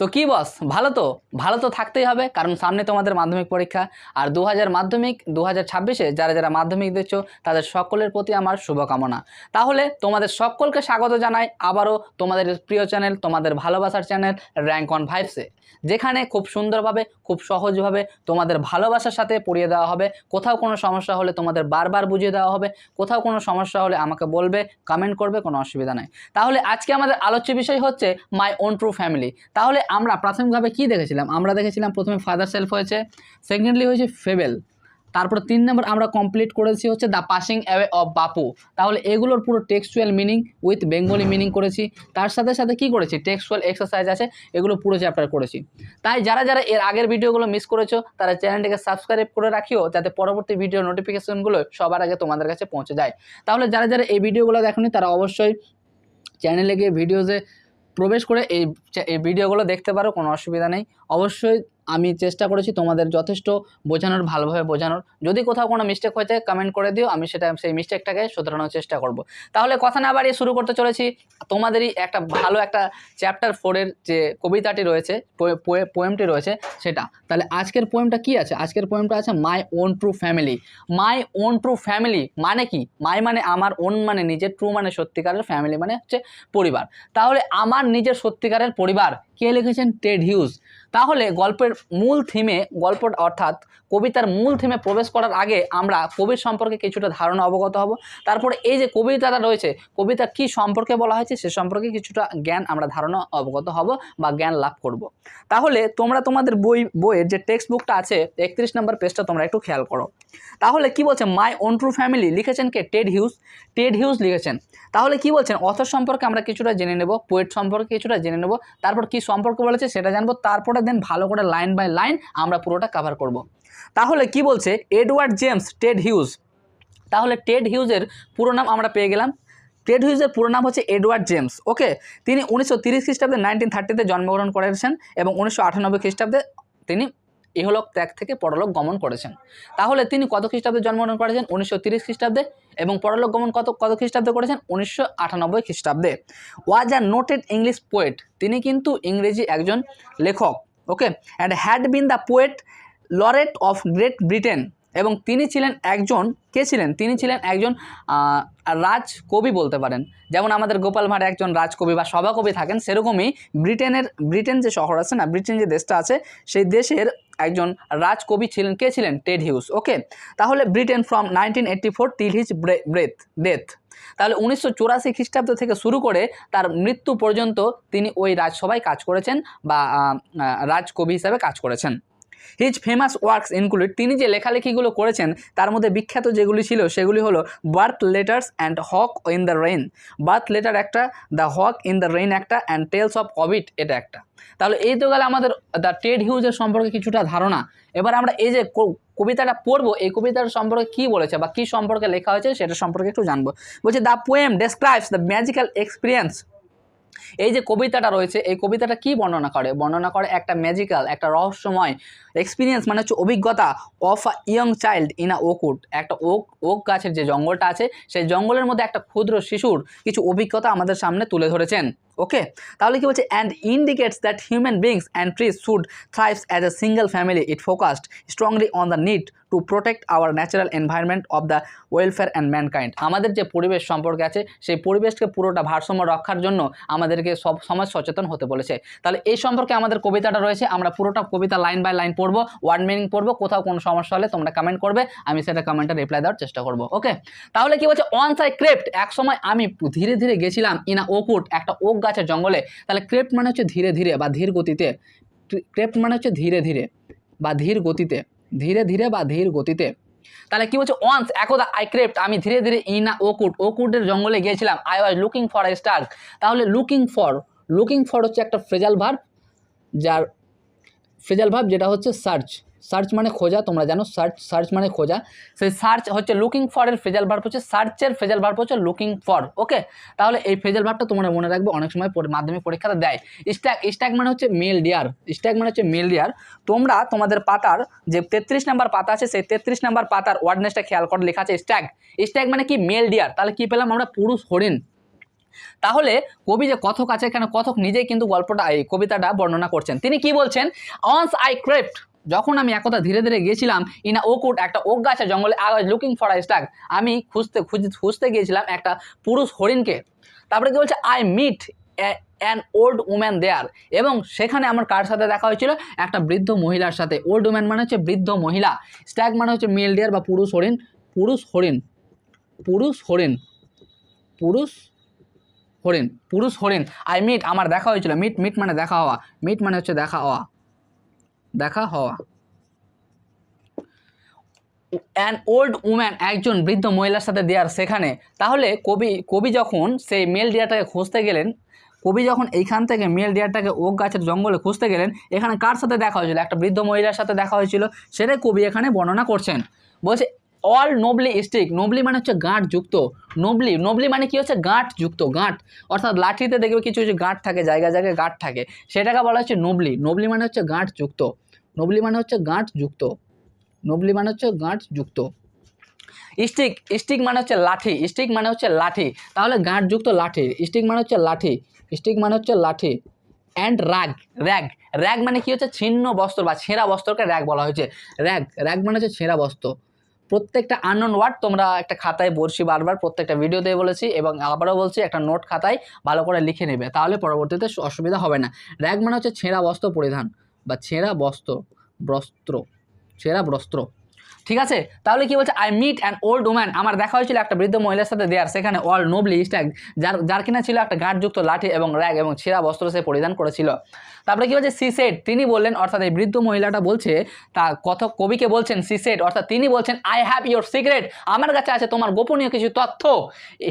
তো কি বস ভালো তো? ভালো তো থাকতেই হবে, কারণ সামনে তোমাদের মাধ্যমিক পরীক্ষা। আর দু মাধ্যমিক দু হাজার ছাব্বিশে যারা যারা মাধ্যমিক দিচ্ছ, তাদের সকলের প্রতি আমার শুভকামনা। তাহলে তোমাদের সকলকে স্বাগত জানাই আবারও তোমাদের প্রিয় চ্যানেল তোমাদের ভালোবাসার চ্যানেল র্যাঙ্ক অন ফাইভসে যেখানে খুব সুন্দরভাবে, খুব সহজভাবে তোমাদের ভালোবাসার সাথে পড়িয়ে দেওয়া হবে। কোথাও কোনো সমস্যা হলে তোমাদের বারবার বুঝিয়ে দেওয়া হবে। কোথাও কোনো সমস্যা হলে আমাকে বলবে কমেন্ট করবে, কোনো অসুবিধা নাই। তাহলে আজকে আমাদের আলোচ্য বিষয় হচ্ছে মাই ওন ট্রু ফ্যামিলি তাহলে আমরা প্রাথমিকভাবে কি দেখেছিলাম? আমরা দেখেছিলাম প্রথমে ফাদার সেলফ হয়েছে সেকেন্ডলি হয়েছে ফেবেল তারপর তিন নম্বর আমরা কমপ্লিট করেছি হচ্ছে দ্য পাসিং অ্যাওয়ে অফ বাপু। তাহলে এগুলোর পুরো textual meaning with Bengali meaning করেছি। তার সাথে সাথে কি করেছি? টেক্সচুয়াল এক্সারসাইজ আছে, এগুলো পুরো চ্যাপ্টার করেছি। তাই যারা যারা এর আগের ভিডিওগুলো মিস করেছ, তারা চ্যানেলটিকে সাবস্ক্রাইব করে রাখিও, যাতে পরবর্তী ভিডিও নোটিফিকেশনগুলো সবার আগে তোমাদের কাছে পৌঁছে যায়। তাহলে যারা যারা এই ভিডিওগুলো দেখোনি, তারা অবশ্যই চ্যানেলে গিয়ে ভিডিওসে প্রবেশ করে এই এই ভিডিওগুলো দেখতে পারো কোনো অসুবিধা নেই। অবশ্যই আমি চেষ্টা করেছি তোমাদের যথেষ্ট বোঝানোর, ভালোভাবে বোঝানোর। যদি কোথাও কোনো মিস্টেক হয়েছে কমেন্ট করে দিও, আমি সেটা, সেই মিস্টেকটাকে শুধরানোর চেষ্টা করব। তাহলে কথা না বাড়িয়ে শুরু করতে চলেছি। তোমাদেরই একটা ভালো একটা চ্যাপ্টার ফোরের যে কবিতাটি রয়েছে পোয়েমটি রয়েছে, সেটা। তাহলে আজকের পোয়েমটা কি আছে? আজকের পোয়েমটা আছে my own true family my own true family মানে কি? মাই মানে আমার ওন মানে নিজের ট্রু মানে সত্যিকারের ফ্যামিলি মানে হচ্ছে পরিবার। তাহলে আমার নিজের সত্যিকারের পরিবার কে লিখেছেন? Ted Hughes. তাহলে গল্পের মূল থিমে গল্প অর্থাৎ কবিতার মূল থিমে প্রবেশ করার আগে আমরা কবির সম্পর্কে কিছুটা ধারণা অবগত হব। তারপরে এই যে কবিতাটা রয়েছে, কবিতা কি সম্পর্কে বলা হয়েছে সে সম্পর্কে কিছুটা জ্ঞান আমরা ধারণা অবগত হব বা জ্ঞান লাভ করব। তাহলে তোমরা তোমাদের বই, বইয়ের যে টেক্সট বুকটা আছে, একত্রিশ নম্বর পেজটা তোমরা একটু খেয়াল করো। তাহলে কি বলছে মাই ওন ট্রু ফ্যামিলি লিখেছেন কে? Ted Hughes. টেড হিউজ লিখেছেন। তাহলে কি বলছেন, অথর সম্পর্কে আমরা কিছুটা জেনে নেব পোয়েট সম্পর্কে কিছুটা জেনে নেব, তারপর কি সম্পর্কে বলেছে সেটা জানব, তারপরে দেন ভালো করে লাইন বাই লাইন আমরা পুরোটা কভার করব। তাহলে কি বলছে? এডওয়ার্ড জেমস টেড হিউজ তাহলে টেড হিউজের পুরো নাম আমরা পেয়ে গেলাম। টেড হিউজের পুরো নাম হচ্ছে এডওয়ার্ড জেমস ওকে তিনি উনিশশো তিরিশ খ্রিস্টাব্দে নাইনটিন থার্টিতে জন্মগ্রহণ করেছেন এবং উনিশশো আটানব্বই খ্রিস্টাব্দে তিনি ইহলোক ত্যাগ থেকে পরলোক গমন করেছেন। তাহলে তিনি কত খ্রিস্টাব্দে জন্মগ্রহণ করেছেন? উনিশশো তিরিশ খ্রিস্টাব্দে এবং পরলোক গমন কত কত খ্রিস্টাব্দে করেছেন? উনিশশো আটানব্বই খ্রিস্টাব্দে। Was a noted English poet তিনি কিন্তু ইংরেজি একজন লেখক okay and had been the poet laureate of Great Britain এবং তিনি ছিলেন একজন, কে ছিলেন? তিনি ছিলেন একজন রাজকবি বলতে পারেন। যেমন আমাদের গোপাল ভাঁড় একজন রাজকবি বা সভাকবি থাকেন, সেরকমই ব্রিটেনের, ব্রিটেন যে শহর আছে না, ব্রিটেন যে দেশটা আছে, সেই দেশের একজন রাজকবি ছিলেন, কে ছিলেন? Ted Hughes. ওকে, তাহলে Britain from nineteen eighty four till his breath, death. তাহলে উনিশশো চুরাশি খ্রিস্টাব্দ থেকে শুরু করে তার মৃত্যু পর্যন্ত তিনি ওই রাজসভায় কাজ করেছেন বা রাজকবি হিসাবে কাজ করেছেন। হিজ ফেমাস ওয়ার্কস ইনক্লুড তিনি যে লেখালেখিগুলো করেছেন, তার মধ্যে বিখ্যাত যেগুলি ছিল, সেগুলি হলো birth letters and hawk in the rain birth letter একটা the hawk in the rain একটা অ্যান্ড টেলস অফ অবিট এটা একটা। তাহলে এই তো গেলে আমাদের দ্য টেড হিউজের সম্পর্কে কিছুটা ধারণা। এবার আমরা এই যে কবিতাটা পড়ব, এই কবিতার সম্পর্কে কি বলেছে বা কি সম্পর্কে লেখা হয়েছে, সেটা সম্পর্কে একটু জানব। বলছে the poem describes the magical experience এই যে কবিতাটা রয়েছে, এই কবিতাটা কি বর্ণনা করে? বর্ণনা করে একটা ম্যাজিক্যাল একটা রহস্যময় এক্সপিরিয়েন্স মানে হচ্ছে অভিজ্ঞতা of a young child in a oakwood একটা ওক ওক গাছের যে জঙ্গলটা আছে, সেই জঙ্গলের মধ্যে একটা ক্ষুদ্র শিশুর কিছু অভিজ্ঞতা আমাদের সামনে তুলে ধরেছেন। ওকে? তাহলে কি বলছে? And indicates that human beings and trees should thrives as a single family it focused strongly on the need to protect our natural environment of the welfare and mankind আমাদের যে পরিবেশ সম্পর্কে আছে, সেই পরিবেশকে পুরোটা ভারসাম্য রক্ষার জন্য আমাদেরকে সব সমাজ সচেতন হতে বলেছে। তাহলে এই সম্পর্কে আমাদের কবিতাটা রয়েছে, আমরা পুরোটা কবিতা লাইন বাই লাইন পড়ব ওয়ার্ড মিনিং পড়ব, কোথাও কোনো সমস্যা হলে তোমরা কমেন্ট করবে, আমি সেটা কমেন্টে রিপ্লাই দেওয়ার চেষ্টা করব ওকে তাহলে কি বলছে? অন সাই ক্রেপ্ট এক সময় আমি ধীরে ধীরে গেছিলাম ইনা ওকুট একটা ওক গাছের জঙ্গলে। তাহলে ক্রেপ্ট মানে হচ্ছে ধীরে ধীরে বা ধীর গতিতে। ক্রেপ্ট মানে হচ্ছে ধীরে ধীরে বা ধীর গতিতে। ধীরে ধীরে বা ধীর গতিতে। তাহলে কি বলছে? ওয়ান্স একদা আই ক্রেপ্ট আমি ধীরে ধীরে ইন আ ওকুট ওকুটের জঙ্গলে গিয়েছিলাম। I was looking for I star তাহলে লুকিং ফর লুকিং ফর হচ্ছে একটা ফ্রেজাল ভার্ব যার ফ্রেজাল ভার্ব যেটা হচ্ছে সার্চ সার্চ মানে খোঁজা, তোমরা জানো সার্চ সার্চ মানে খোঁজা। সেই সার্চ হচ্ছে লুকিং ফর এর ফেজাল ভার্ব হচ্ছে সার্চের ফেজাল ভার্ব হচ্ছে লুকিং ফর ওকে তাহলে এই ফেজাল ভার্বটা তোমরা মনে রাখবে, অনেক সময় মাধ্যমিক পরীক্ষাতে দেয়। স্ট্যাক স্ট্যাক মানে হচ্ছে মেল ডিয়ার স্ট্যাক মানে হচ্ছে মেল ডিয়ার তোমরা তোমাদের পাতার যে তেত্রিশ নাম্বার পাতা আছে, সেই তেত্রিশ নাম্বার পাতার ওয়ার্ডনেসটা খেয়াল করে লেখা আছে স্ট্যাগ স্ট্যাগ মানে কি? মেল ডিয়ার তাহলে কি পেলাম আমরা? পুরুষ হরিণ। তাহলে কবি যে কথক আছে এখানে, কথক নিজেই কিন্তু গল্পটা, এই কবিতাটা বর্ণনা করছেন। তিনি কি বলছেন? অনস আই ক্রেপ্ট যখন আমি একদা ধীরে ধীরে গিয়েছিলাম, ইনা ওকুট একটা ওক গাছের জঙ্গলে I was looking for I stag আমি খুঁজতে, খুঁজ, খুঁজতে গিয়েছিলাম একটা পুরুষ হরিণকে। তারপরে কি বলছে? I meet an old woman there এবং সেখানে আমার কার সাথে দেখা হয়েছিল? একটা বৃদ্ধ মহিলার সাথে। ওল্ড উম্যান মানে হচ্ছে বৃদ্ধ মহিলা। স্ট্যাগ মানে হচ্ছে মেল ডেয়ার বা পুরুষ হরিণ। পুরুষ হরিণ। পুরুষ হরিণ। পুরুষ হরিণ। পুরুষ হরিণ। আই মিট আমার দেখা হয়েছিল। মিট মিট মানে দেখা হওয়া। মিট মানে হচ্ছে দেখা হওয়া। দেখা হওয়া। অ্যান ওল্ড উম্যান একজন বৃদ্ধ মহিলার সাথে দেয়ার সেখানে। তাহলে কবি কবি যখন সেই মেল ডিয়ারটাকে খুঁজতে গেলেন, কবি যখন এইখান থেকে মেল ডিয়ারটাকে ওক গাছের জঙ্গলে খুঁজতে গেলেন, এখানে কার সাথে দেখা হয়েছিল? একটা বৃদ্ধ মহিলার সাথে দেখা হয়েছিল, সেটাই কবি এখানে বর্ণনা করছেন। বলছে অল নোবলি স্টিক নোবলি মানে হচ্ছে গাঁট যুক্ত নোবলি নোবলি মানে কি হচ্ছে? গাঁট যুক্ত, গাঁট। অর্থাৎ লাঠিতে দেখবে কিছু কিছু গাঁট থাকে জায়গায় জায়গায় গাঁট থাকে। সেটাকে বলা হচ্ছে নোবলি নোবলি মানে হচ্ছে গাঁট যুক্ত। নোবলি মানে হচ্ছে গাঁট যুক্ত। নোবলি মানে হচ্ছে গাঁট যুক্ত। স্টিক স্টিক মানে হচ্ছে লাঠি স্টিক মানে হচ্ছে লাঠি। তাহলে গাঁট যুক্ত লাঠি স্টিক মানে হচ্ছে লাঠি স্টিক মানে হচ্ছে লাঠি। অ্যান্ড র্যাগ র্যাগ র্যাগ মানে কি হচ্ছে? ছিন্ন বস্ত্র বা ছেঁড়া বস্ত্রকে র্যাগ বলা হয়েছে। র্যাগ র্যাগ মানে হচ্ছে ছেঁড়া বস্ত্র। প্রত্যেকটা আননোন ওয়ার্ড তোমরা একটা খাতায় বলছি বারবার প্রত্যেকটা ভিডিওতে বলেছি এবং আবারও বলছি, একটা নোট খাতায় ভালো করে লিখে নেবে। তাহলে পরবর্তীতে অসুবিধা হবে না। র্যাগ মানে হচ্ছে ছেঁড়া বস্ত্র পরিধান বা ছেঁড়া বস্ত্র বস্ত্র, ছেঁড়া বস্ত্র। ঠিক আছে? তাহলে কি বলছে I meet an old woman আমার দেখা হয়েছিল একটা বৃদ্ধ মহিলার সাথে দেয়ার সেখানে অল নোবলি স্ট্যাগ যার যার কিনা ছিল একটা গাঁটযুক্ত লাঠি এবং র্যাগ এবং ছেঁড়া বস্ত্র সে পরিধান করেছিল। তারপরে কি বলছে সিসেট তিনি বললেন, অর্থাৎ এই বৃদ্ধ মহিলাটা বলছে, তা কথক কবিকে বলছেন সিসেট অর্থাৎ তিনি বলছেন আই হ্যাভ ইয়োর সিক্রেট আমার কাছে আছে তোমার গোপনীয় কিছু তথ্য।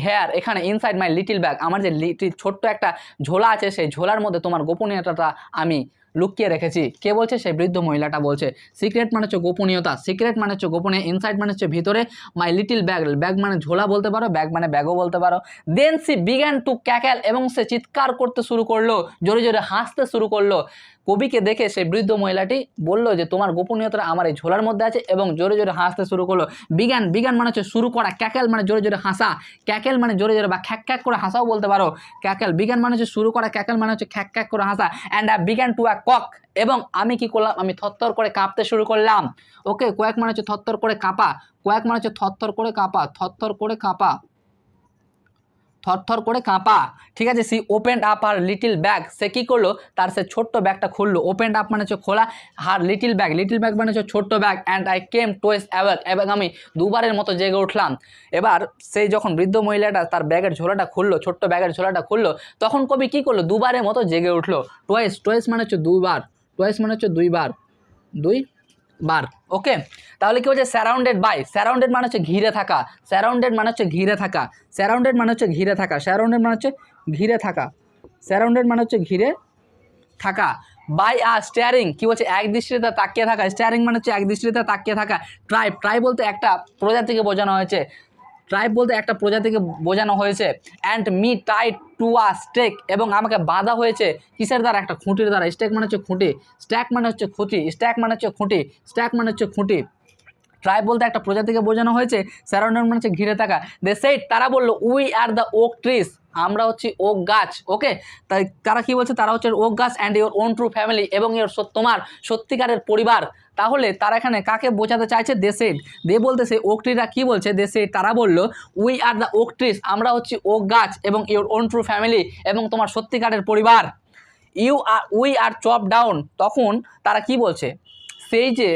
হ্যার এখানে ইনসাইড মাই লিটিল ব্যাগ আমার যে লিটিল ছোট্ট একটা ঝোলা আছে, সেই ঝোলার মধ্যে তোমার গোপনীয়তাটা আমি লুকিয়ে রেখেছি। কে বলছে? সেই বৃদ্ধ মহিলাটা বলছে সিক্রেট মানে হচ্ছে গোপনীয়তা। সিক্রেট মানে হচ্ছে গোপনীয় ইনসাইড মানে হচ্ছে ভিতরে। মাই লিটিল ব্যাগ ব্যাগ মানে ঝোলা বলতে পারো, ব্যাগ মানে ব্যাগও বলতে পারো। Then she began to cackle এবং সে চিৎকার করতে শুরু করল, জোরে জোরে হাসতে শুরু করল। কবিকে দেখে সেই বৃদ্ধ মহিলাটি বলল যে, তোমার গোপনীয়তা আমার এই ঝোলার মধ্যে আছে এবং জোরে জোরে হাসতে শুরু করল। বিজ্ঞান বিজ্ঞান মানে হচ্ছে শুরু করা। ক্যাকেল মানে জোরে জোরে হাসা। ক্যাকেল মানে জোরে জোরে বা খ্যাক খ্যাক করে হাসাও বলতে পারো। ক্যাকেল, বিজ্ঞান মানে হচ্ছে শুরু করা। ক্যাকেল মানে হচ্ছে খ্যাক খ্যাক করে হাসা। And I began to a cock এবং আমি কি করলাম? আমি থরথর করে কাঁপতে শুরু করলাম। ওকে কয়েক মানে হচ্ছে থরথর করে কাঁপা। কয়েক মানে হচ্ছে থরথর করে কাঁপা। থরথর করে কাঁপা। থরথর করে কাঁপা। ঠিক আছে she open up her little bag সে কী করল? তার সে ছোট্ট ব্যাগটা খুললো। ওপেন আপ মানে হচ্ছে খোলা। Her little bag little bag মানে হচ্ছে ছোট্ট bag and I came twice awake এবং আমি দুবারের মতো জেগে উঠলাম। এবার সেই যখন বৃদ্ধ মহিলাটা তার ব্যাগের ঝোলাটা খুললো, ছোট্ট ব্যাগের ঝোলাটা খুললো, তখন কবি কী করল? দুবারের মতো জেগে উঠল। টোয়েস টোয়েস মানে হচ্ছে দুইবার। টোয়েস মানে হচ্ছে দুইবার। দুই বার ওকে তাহলে কি হচ্ছে স্যারাউন্ডেড বাই স্যারাউন্ডেড মানে হচ্ছে ঘিরে থাকা স্যারাউন্ডেড মানে হচ্ছে ঘিরে থাকা স্যারাউন্ডেড মানে হচ্ছে ঘিরে থাকা স্যারাউন্ডেড মানে হচ্ছে ঘিরে থাকা স্যারাউন্ডেড মানে হচ্ছে ঘিরে থাকা বাই আ স্টিয়ারিং কি বলছে? এক দৃষ্টিতে তাকিয়ে থাকা স্টিয়ারিং মানে হচ্ছে এক দৃষ্টিতে তাকিয়ে থাকা ট্রাইব ট্রাইব বলতে একটা প্রজাতিকে বোঝানো হয়েছে ট্রাইব বলতে একটা প্রজাতিকে বোঝানো হয়েছে। And me tight to a stake এবং আমাকে বাঁধা হয়েছে কিসের দ্বারা? একটা খুঁটির দ্বারা। স্টেক মানে হচ্ছে খুঁটি। স্ট্যাক মানে হচ্ছে খুঁটি। স্ট্যাক মানে হচ্ছে খুঁটি। স্ট্যাক মানে হচ্ছে খুঁটি। ট্রাইব বলতে একটা প্রজাতিকে বোঝানো হয়েছে। স্যারাউন্ডিং মানে হচ্ছে ঘিরে থাকা। দে সেইট তারা বলল we are the oak trees আমরা হচ্ছি ওক গাছ ওকে তাই তারা কি বলছে? তারা হচ্ছে ওক গাছ and your own true family এবং ইওর তোমার সত্যিকারের পরিবার। তাহলে তারা এখানে কাকে বোঝাতে চাইছে? দেশের দে বলতে সে ওক ট্রিরা কী বলছে? দেশে তারা বলল we are the oak trees আমরা হচ্ছি ওক গাছ এবং ইওর ওন ট্রু ফ্যামিলি এবং তোমার সত্যিকারের পরিবার। You or we are chop down তখন তারা কি বলছে? সেই যে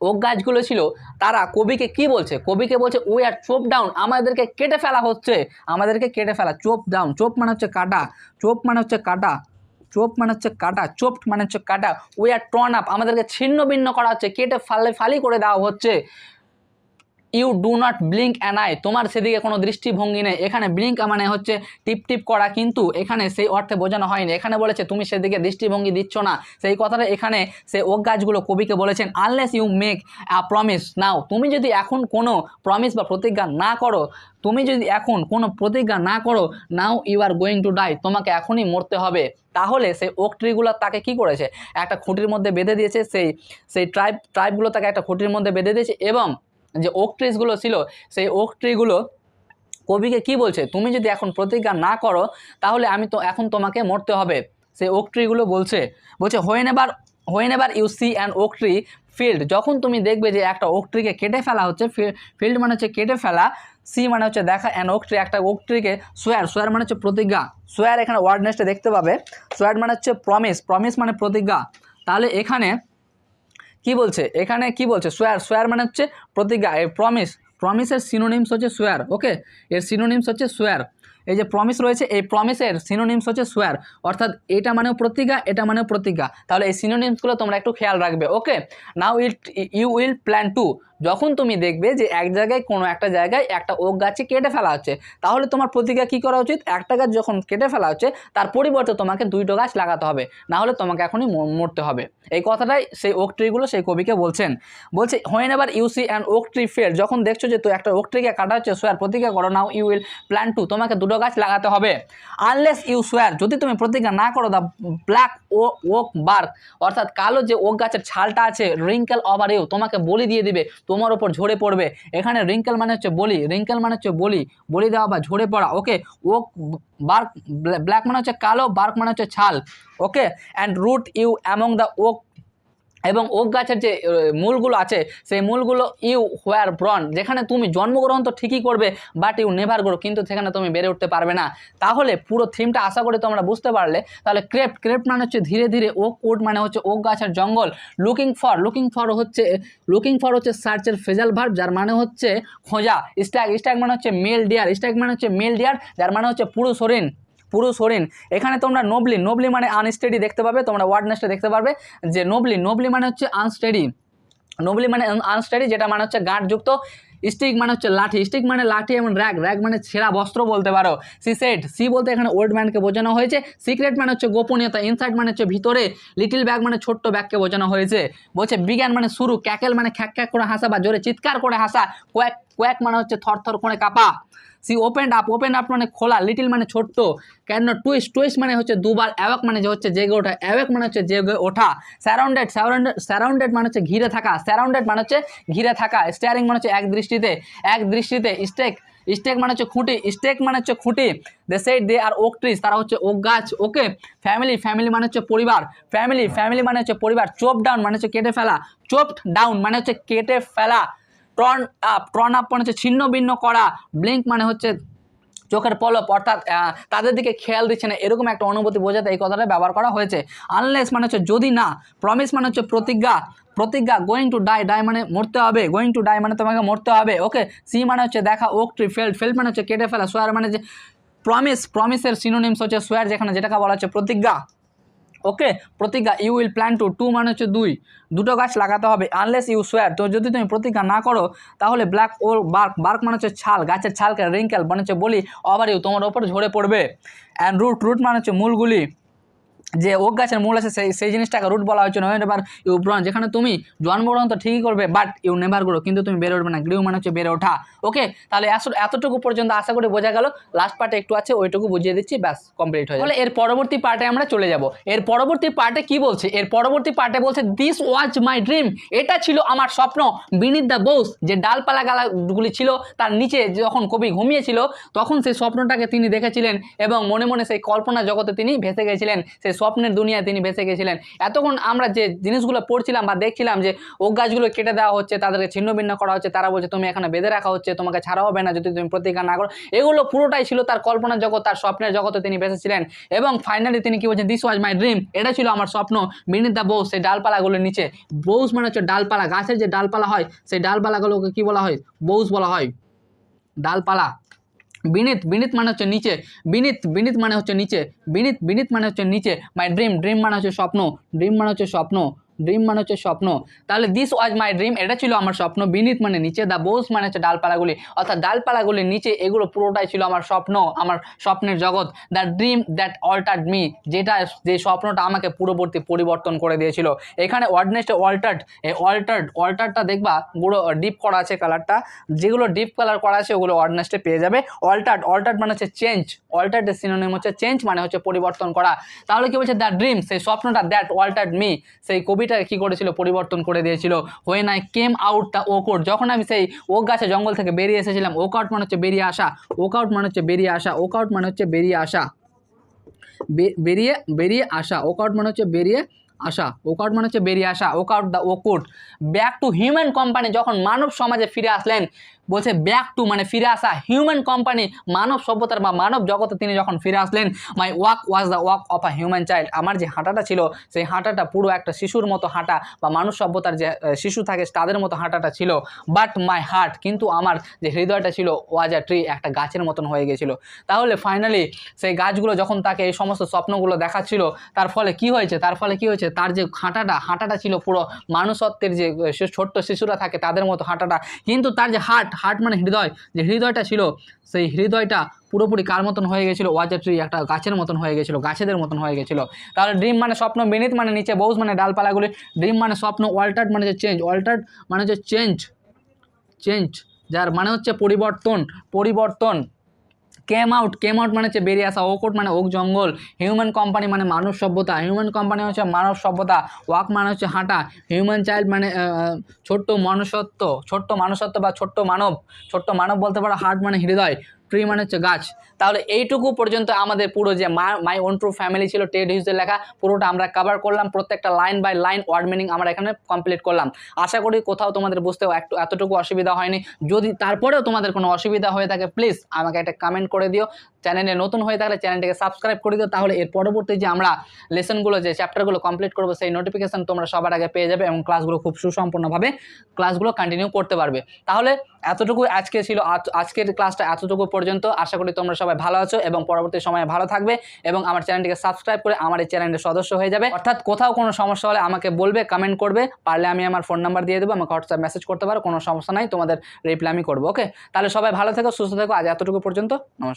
ওক গাছগুলো ছিল, তারা কবিকে কি বলছে? কবিকে বলছে উই আর চোপ ডাউন আমাদেরকে কেটে ফেলা হচ্ছে। আমাদেরকে কেটে ফেলা। চোপ ডাউন চোপ মানে হচ্ছে কাটা। চোপ মানে হচ্ছে কাটা। চোপ মানে হচ্ছে কাটা। চোপট মানে হচ্ছে কাটা। উই আর টর্ন আপ আমাদেরকে ছিন্ন ভিন্ন করা হচ্ছে। কেটে ফালে ফালি করে দেওয়া হচ্ছে। You do not blink an eye. তোমার সেদিকে কোনো দৃষ্টিভঙ্গি নেই। এখানে ব্লিঙ্ক মানে হচ্ছে টিপ টিপ করা, কিন্তু এখানে সেই অর্থে বোঝানো হয়নি। এখানে বলেছে, তুমি সেদিকে দৃষ্টিভঙ্গি দিচ্ছ না। সেই কথাটা এখানে সে গাছগুলো কবিকে বলেছেন unless you make a promise now তুমি যদি এখন কোনো প্রমিস বা প্রতিজ্ঞা না করো, তুমি যদি এখন কোনো প্রতিজ্ঞা না করো now you are going to die তোমাকে এখনই মরতে হবে। তাহলে সেই ওক ট্রিগুলো তাকে কি করেছে? একটা খুঁটির মধ্যে বেঁধে দিয়েছে, সেই সেই ট্রাইব ট্রাইবগুলো তাকে একটা খুঁটির মধ্যে বেঁধে দিয়েছে এবং যে ওক ট্রিসগুলো ছিল, সেই ওক ট্রিগুলো কবিকে কি বলছে? তুমি যদি এখন প্রতিজ্ঞা না করো, তাহলে আমি তো এখন তোমাকে মরতে হবে। সেই ওক ট্রিগুলো বলছে বলছে whenever whenever you see an oak tree felled যখন তুমি দেখবে যে একটা ওক ট্রিকে কেটে ফেলা হচ্ছে ফিল্ড মানে হচ্ছে কেটে ফেলা সি মানে হচ্ছে দেখা অ্যান ওক ট্রি একটা ওক ট্রিকে সোয়ার সোয়ার মানে হচ্ছে প্রতিজ্ঞা। সোয়ার এখানে ওয়ার্ডনেসটা দেখতে পাবে। সোয়ার মানে হচ্ছে প্রমিস প্রমিস মানে প্রতিজ্ঞা। তাহলে এখানে কি বলছে? এখানে কি বলছে? সোয়ার সোয়ার মানে হচ্ছে প্রতিজ্ঞা প্রমিস প্রমিসের সিনোনিমস হচ্ছে সোয়ার ওকে এর সিনোনিমস হচ্ছে সোয়ার এই যে প্রমিস রয়েছে, এই প্রমিসের সিনোনিমস হচ্ছে সোয়ার অর্থাৎ এটা মানেও প্রতিজ্ঞা, এটা মানেও প্রতিজ্ঞা। তাহলে এই সিনোনিমসগুলো তোমরা একটু খেয়াল রাখবে okay now will you will plant two যখন তুমি দেখবে যে এক জায়গায় কোনো একটা জায়গায় একটা ওক গাছে কেটে ফেলা হচ্ছে, তাহলে তোমার প্রতিজ্ঞা কী করা উচিত? একটা গাছ যখন কেটে ফেলা হচ্ছে, তার পরিবর্তে তোমাকে দুইটো গাছ লাগাতে হবে না হলে তোমাকে এখনই মরতে হবে। এই কথাটাই সেই ওক ট্রিগুলো সেই কবিকে বলছেন। বলছে whenever you see an oak tree fell যখন দেখছ যে তো একটা ওক ট্রিকে কাটা হচ্ছে সোয়ার প্রতিজ্ঞা করো now you will plant two তোমাকে দুটো গাছ লাগাতে হবে। আনলেস ইউ সোয়ার যদি তুমি প্রতিজ্ঞা না করো the black o oak bark অর্থাৎ কালো যে ওক গাছের ছালটা আছে রিঙ্কেল ওভার ইউ তোমাকে বলি দিয়ে দিবে তোমার ওপর ঝরে পড়বে। এখানে রিঙ্কেল মানে হচ্ছে বলি রিঙ্কেল মানে হচ্ছে বলি বলি দেওয়া বা ঝরে পড়া। ওকে ও বার্ক ব্ল্যাক মানে হচ্ছে কালো বার্ক মানে হচ্ছে ছাল। Okay and root you among the oak এবং ওক গাছের যে মূলগুলো আছে, সেই মূলগুলো ইউ হোয়ার ব্রন, যেখানে তুমি জন্মগ্রহণ তো ঠিকই করবে, বাট ইউ নেভার গ্রো, কিন্তু সেখানে তুমি বেড়ে উঠতে পারবে না। তাহলে পুরো থিমটা আশা করি তোমরা বুঝতে পারলে, তাহলে ক্রেপ্ট ক্রেপ্ট মানে হচ্ছে ধীরে ধীরে ওক উড মানে হচ্ছে ওক গাছের জঙ্গল। লুকিং ফর লুকিং ফর হচ্ছে, লুকিং ফর হচ্ছে সার্চের ফেজাল ভার্ব, যার মানে হচ্ছে খোঁজা। স্ট্যাগ স্ট্যাগ মানে হচ্ছে মেল ডিয়ার, স্ট্যাগ মানে হচ্ছে মেল ডিয়ার, যার মানে হচ্ছে পুরুষ হরিণ পুরুষ হরিণ এখানে তোমরা নোবলি নোবলি মানে আনস্টেডি দেখতে পাবে, তোমরা ওয়ার্ডনেসটা দেখতে পারবে যে নোবলি নোবলি মানে হচ্ছে আনস্টেডি নোবলি মানে আনস্টেডি যেটা মানে হচ্ছে গাঁটযুক্ত স্টিক মানে হচ্ছে লাঠি। স্টিক মানে লাঠি এবং র্যাগ র্যাগ মানে ছেঁড়া বস্ত্র বলতে পারো। সি সেট সি বলতে এখানে ওল্ড ম্যানকে বোঝানো হয়েছে। সিক্রেট মানে হচ্ছে গোপনীয়তা ইনসাইড মানে হচ্ছে ভিতরে। লিটিল ব্যাগ মানে ছোট্ট ব্যাগকে বোঝানো হয়েছে। বলছে বিজ্ঞান মানে শুরু, ক্যাকেল মানে খ্যাক খ্যাক করে হাসা বা জোরে চিৎকার করে হাসা কোয়াক কোয়াক মানে হচ্ছে থরথর করে কাঁপা। She open up open up মানে খোলা লিটিল মানে ছোট্ট কেন টুইস্ট টুইস্ট মানে হচ্ছে দুবার অ্যাওয়াক মানে যে হচ্ছে জেগে ওঠা অ্যাওয়াক মানে হচ্ছে জেগে ওঠা স্যারাউন্ডেড স্যারাউন্ডেড স্যারাউন্ডেড মানে হচ্ছে ঘিরে থাকা স্যারাউন্ডেড মানে হচ্ছে ঘিরে থাকা স্টিয়ারিং মানে হচ্ছে এক দৃষ্টিতে এক দৃষ্টিতে স্টেক স্টেক মানে হচ্ছে খুঁটি স্টেক মানে হচ্ছে খুঁটি they set they are oak trees তারা হচ্ছে ওক গাছ ওকে ফ্যামিলি ফ্যামিলি মানে হচ্ছে পরিবার ফ্যামিলি ফ্যামিলি মানে হচ্ছে পরিবার চোপ ডাউন মানে হচ্ছে কেটে ফেলা চোপ ডাউন মানে হচ্ছে কেটে ফেলা টর্ন আপ টর্ন আপ মানে হচ্ছে ছিন্ন ভিন্ন করা ব্লিঙ্ক মানে হচ্ছে চোখের পলপ অর্থাৎ তাদের দিকে খেয়াল দিচ্ছে না, এরকম একটা অনুভূতি বোঝাতে এই কথাটা ব্যবহার করা হয়েছে। আনলেস মানে হচ্ছে যদি না প্রমিস মানে হচ্ছে প্রতিজ্ঞা প্রতিজ্ঞা গোয়িং টু ডাই ডাই মানে মরতে হবে গোয়িং টু ডাই মানে তোমাকে মরতে হবে ওকে সি মানে হচ্ছে দেখা ওক ট্রি ফেল্ড ফেল্ড মানে হচ্ছে কেটে ফেলা সোয়ার মানে যে প্রমিস প্রমিসের সিনোনিমস হচ্ছে সোয়ার যেখানে যেটাকে বলা হচ্ছে প্রতিজ্ঞা। ওকে? প্রতিজ্ঞা you will plant two two মানে হচ্ছে দুই। দুটো গাছ লাগাতে হবে আনলেস ইউ সোয়ার তো যদি তুমি প্রতিজ্ঞা না করো, তাহলে ব্ল্যাক ও বার্ক বার্ক মানে হচ্ছে ছাল। গাছের ছালকে রিঙ্কেল মানে হচ্ছে বলি অভার ইউ তোমার ওপর ঝরে পড়বে। অ্যান্ড রুট রুট মানে হচ্ছে মূলগুলি। যে ওক গাছের মূল আছে, সেই সেই জিনিসটাকে রুট বলা হচ্ছে নয় এবার ইউ ব্রন যেখানে তুমি জন্মগ্রহণ তো ঠিকই করবে বাট ইউ নেভার গ্রো কিন্তু তুমি বেড়ে উঠবে না গ্রিউ মানে হচ্ছে বেড়ে ওঠা। ওকে তাহলে এত- এতটুকু পর্যন্ত আশা করি বোঝা গেল লাস্ট পার্টে একটু আছে, ওইটুকু বুঝিয়ে দিচ্ছি, ব্যাস কমপ্লিট হয়ে তাহলে এর পরবর্তী পার্টে আমরা চলে যাব। এর পরবর্তী পার্টে কি বলছে? এর পরবর্তী পার্টে বলছে দিস ওয়াজ মাই ড্রিম এটা ছিল আমার স্বপ্ন। বিনিত দ্য বোস যে ডালপালা গালাগুলি ছিল, তার নিচে যখন কবি ঘুমিয়েছিল, তখন সেই স্বপ্নটাকে তিনি দেখেছিলেন এবং মনে মনে সেই কল্পনা জগতে তিনি ভেসে গেছিলেন। সেই স্বপ্নের দুনিয়ায় তিনি ভেসে গেছিলেন। এতক্ষণ আমরা যে জিনিসগুলো পড়ছিলাম বা দেখছিলাম যে ওক গাছগুলো কেটে দেওয়া হচ্ছে, তাদেরকে ছিন্ন ভিন্ন করা হচ্ছে, তারা বলছে, তুমি এখানে বেঁধে রাখা হচ্ছে, তোমাকে ছাড়া হবে না, যদি তুমি প্রতিজ্ঞা না করো। এগুলো পুরোটাই ছিল তার কল্পনার জগৎ, তার স্বপ্নের জগতে তিনি বেঁচেছিলেন। এবং ফাইনালি তিনি কি বলছেন দিস ওয়াজ মাই ড্রিম এটা ছিল আমার স্বপ্ন। বিনিত দ্য বৌস সেই ডালপালাগুলোর নিচে। বৌস মানে হচ্ছে ডালপালা, গাছের যে ডালপালা হয়, সেই ডালপালাগুলোকে কি বলা হয়? বৌস বলা হয়। ডালপালা। বিনিত বিনিত মানে হচ্ছে নিচে, বিনিত বিনিত মানে হচ্ছে নিচে, বিনিত বিনিত মানে হচ্ছে নিচে মাই ড্রিম ড্রিম মানে হচ্ছে স্বপ্ন ড্রিম মানে হচ্ছে স্বপ্ন। ড্রিম মানে হচ্ছে স্বপ্ন। তাহলে দিস ওয়াজ মাই ড্রিম এটা ছিল আমার স্বপ্ন। বিনীত মানে নিচে দ্য বোস মানে হচ্ছে ডালপালাগুলি। অর্থাৎ ডালপালাগুলির নিচে এগুলো পুরোটাই ছিল আমার স্বপ্ন, আমার স্বপ্নের জগৎ। The dream that altered me যেটা যে স্বপ্নটা আমাকে পূর্ববর্তী পরিবর্তন করে দিয়েছিল। এখানে ওয়ার্ডনেসটা অল্টার্ড এই অল্টার্ড অল্টারটা দেখবা পুরো ডিপ করা আছে কালারটা যেগুলো ডিপ কালার করা আছে, ওগুলো অর্ডনেসটে পেয়ে যাবে। অল্টার্ড অল্টার্ড মানে হচ্ছে চেঞ্জ অল্টার্ড সিনোনিম হচ্ছে চেঞ্জ মানে হচ্ছে পরিবর্তন করা। তাহলে কি বলছে? দ্য ড্রিম সেই স্বপ্নটা দ্যাট অল্টার্ড মি সেই কবিটা পৃথিবীটাকে কি করেছিল? পরিবর্তন করে দিয়েছিল। When I came out the oakwood যখন আমি সেই ওক গাছে জঙ্গল থেকে বেরিয়ে এসেছিলাম ওক আউট মানে হচ্ছে বেরিয়ে আসা। ওক আউট মানে হচ্ছে বেরিয়ে আসা। ওক আউট মানে হচ্ছে বেরিয়ে আসা। বেরিয়ে বেরিয়ে আসা। ওকআউট মানে হচ্ছে বেরিয়ে আসা। ওকআউট মানে হচ্ছে বেরিয়ে আসা। Oak out the oakwood back to human company যখন মানব সমাজে ফিরে আসলেন বলছে ব্যাক টু মানে ফিরে আসা হিউম্যান কোম্পানি মানব সভ্যতার বা মানব জগতে তিনি যখন ফিরে আসলেন my walk was the walk of a human child আমার যে হাঁটাটা ছিল, সেই হাঁটাটা পুরো একটা শিশুর মতো হাঁটা বা মানুষ সভ্যতার যে শিশু থাকে, তাদের মতো হাঁটাটা ছিল। বাট মাই হার্ট কিন্তু আমার যে হৃদয়টা ছিল ওয়াজ আ ট্রি একটা গাছের মতন হয়ে গেছিল। তাহলে ফাইনালি সেই গাছগুলো যখন তাকে এই সমস্ত স্বপ্নগুলো দেখাচ্ছিল, তার ফলে কি হয়েছে? তার ফলে কি হয়েছে? তার যে হাঁটাটা হাঁটাটা ছিল পুরো মানুষত্বের যে ছোট্ট শিশুরা থাকে, তাদের মতো হাঁটাটা। কিন্তু তার যে হার্ট হার্ট মানে হৃদয়, যে হৃদয়টা ছিল, সেই হৃদয়টা পুরোপুরি কার মতন হয়ে গেছিল? ওয়াজার ট্রি একটা গাছের মতন হয়ে গেছিল, গাছেদের মতন হয়ে গেছিল। তাহলে ড্রিম মানে স্বপ্ন, বেনিত মানে নিচে বউস মানে ডালপালাগুলি। ড্রিম মানে স্বপ্ন, অল্টার্ড মানে হচ্ছে চেঞ্জ অল্টার্ড মানে হচ্ছে চেঞ্জ চেঞ্জ যার মানে হচ্ছে পরিবর্তন পরিবর্তন। কেম আউট কেম আউট মানে হচ্ছে বেরিয়ে আসা ওকোট মানে ওক জঙ্গল হিউম্যান কোম্পানি মানে মানব সভ্যতা হিউম্যান কোম্পানি হচ্ছে মানব সভ্যতা ওয়াক মানে হচ্ছে হাঁটা হিউম্যান চাইল্ড মানে ছোট্ট মনুষ্যত্ব, ছোট্ট মানুষত্ব বা ছোট্ট মানব ছোট্ট মানব বলতে পারো হার্ট মানে হৃদয় ট্রি মানে হচ্ছে গাছ। তাহলে এইটুকু পর্যন্ত আমাদের পুরো যে মাই ওন ট্রু ফ্যামিলি ছিল টেড হিউজের লেখা, পুরোটা আমরা কাভার করলাম, প্রত্যেকটা line by line word meaning আমরা এখানে কমপ্লিট করলাম। আশা করি কোথাও তোমাদের বুঝতেও একটু, এতটুকু অসুবিধা হয়নি। যদি তারপরেও তোমাদের কোনো অসুবিধা হয়ে থাকে প্লিজ আমাকে একটা কমেন্ট করে দিও। চ্যানেলে নতুন হয়ে থাকলে চ্যানেলটিকে সাবস্ক্রাইব করে দিও, তাহলে এর পরবর্তী যে আমরা লেসনগুলো, যে চ্যাপ্টারগুলো কমপ্লিট করব, সেই নোটিফিকেশান তোমরা সবার আগে পেয়ে যাবে এবং ক্লাসগুলো খুব সুসম্পন্নভাবে ক্লাসগুলো কন্টিনিউ করতে পারবে। তাহলে এতটুকু আজকে ছিল, আজ- আজকের ক্লাসটা এতটুকু পর্যন্ত। আশা করি তোমরা সবাই ভালো আছো এবং পরবর্তী সময়ে ভালো থাকবে এবং আমার চ্যানেলটিকে সাবস্ক্রাইব করে আমার এই চ্যানেলের সদস্য হয়ে যাবে। অর্থাৎ কোথাও কোনো সমস্যা হলে আমাকে বলবে কমেন্ট করবে, পারলে আমি আমার ফোন নাম্বার দিয়ে দেবো, আমাকে হোয়াটসঅ্যাপ মেসেজ করতে পারো, কোনো সমস্যা নাই, তোমাদের রিপ্লাই আমি করব ওকে তাহলে সবাই ভালো থেকো, সুস্থ থেকো, আজ এতটুকু পর্যন্ত, নমস্কার।